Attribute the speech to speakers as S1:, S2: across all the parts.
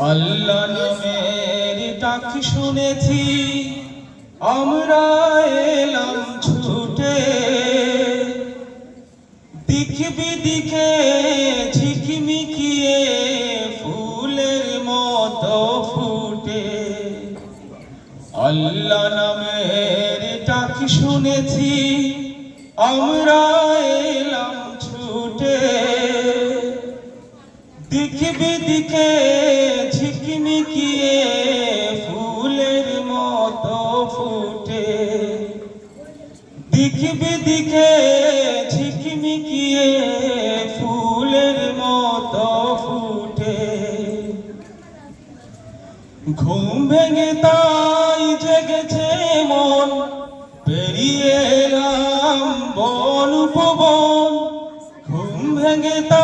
S1: আল্লাহ নামের ডাক শুনেছি, আমরা এলাম ছুটে। দিক বিদিকে ঝিকমিকিয়ে ফুলের মতো ফুটে। আল্লাহ নামের ডাক শুনেছি, আমরা এলাম ছুটে। দিক বিদিকে ঝিকমিকিয়ে ফুলের মতো ফুটে। দিক বিদিকে ঝিকমিকিয়ে ফুলের মতো ফুটে। ঘুম ভেঙে তাই জেগেছে মন, পেরিয়ে এলাম বন উপবন। ঘুম ভেঙে তাই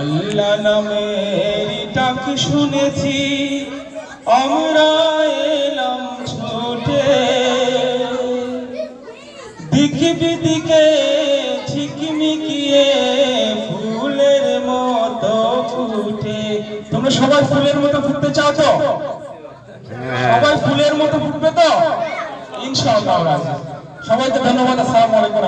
S1: আল্লাহ নামের ডাক শুনেছি, আমরা এলাম ছোটে। দিক ঝিকমিকিয়ে ফুলের মতো ফুটে। তোমরা সবাই ফুলের মতো ফুটতে চাও তো? সবাই ফুলের মতো ফুটবে তো? ইনশাআল্লাহ। সবাইকে ধন্যবাদ, আসসালামু আলাইকুম